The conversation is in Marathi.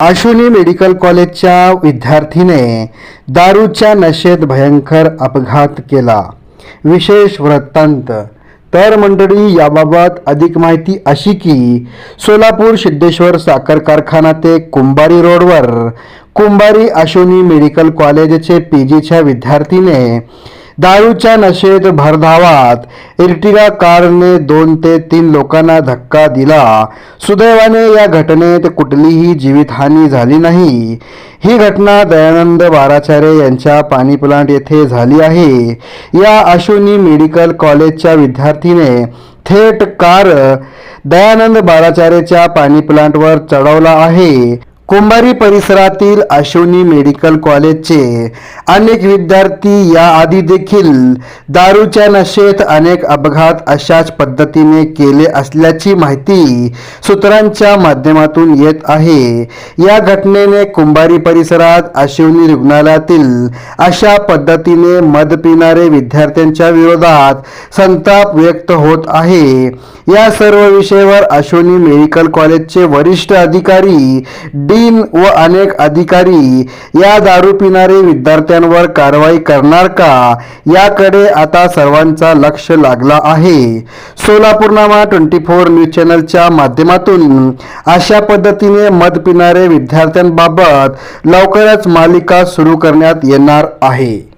आशुनी मेडिकल कॉलेजच्या विद्यार्थीने दारूच्या नशेत भयंकर अपघात केला. विशेष वृत्तांत. तर मंडळी याबाबत अधिक माहिती अशी की सोलापूर सिद्धेश्वर साखर कारखाना ते कुंभारी रोडवर कुंभारी आशुनी मेडिकल कॉलेजचे पी जीच्या विद्यार्थीने दारूच्या नशेत भरधावात. इर्टिगा कारने दोन ते तीन लोकांना धक्का दिला. सुदैवाने या घटनेत कुठलीही जीवितहानी झाली नाही. ही घटना दयानंद बाराचारे यांच्या पाणी प्लांट येथे झाली आहे. या अश्विनी मेडिकल कॉलेजच्या विद्यार्थीने थेट कार दयानंद बाराचारेच्या पाणी प्लांटवर चढवला आहे. कुंभारी परिसरातील अश्विनी मेडिकल कॉलेजचे अनेक विद्यार्थी या आधी देखील दारूच्या नशेत अनेक अपघात अशाच पद्धतीने केले असल्याची माहिती सूत्रांच्या माध्यमातून येत आहे. या घटनेने कुंभारी परिसरात अश्विनी रुग्णालयातील अशा पद्धतीने मद पिणारे विद्यार्थ्यांच्या विरोधात संताप व्यक्त होत आहे. या सर्व विषयावर अश्विनी मेडिकल कॉलेजचे वरिष्ठ अधिकारी वडील व अनेक अधिकारी या दारू पिणारे विद्यार्थ्यांवर कारवाई करणार का? याकडे आता सर्वांचा लक्ष लागला आहे. सोलापूरनामा ट्वेंटी फोर न्यूज चॅनलच्या माध्यमातून अशा पद्धतीने मद पिणारे विद्यार्थ्यांबाबत लवकरच मालिका सुरू करण्यात येणार आहे.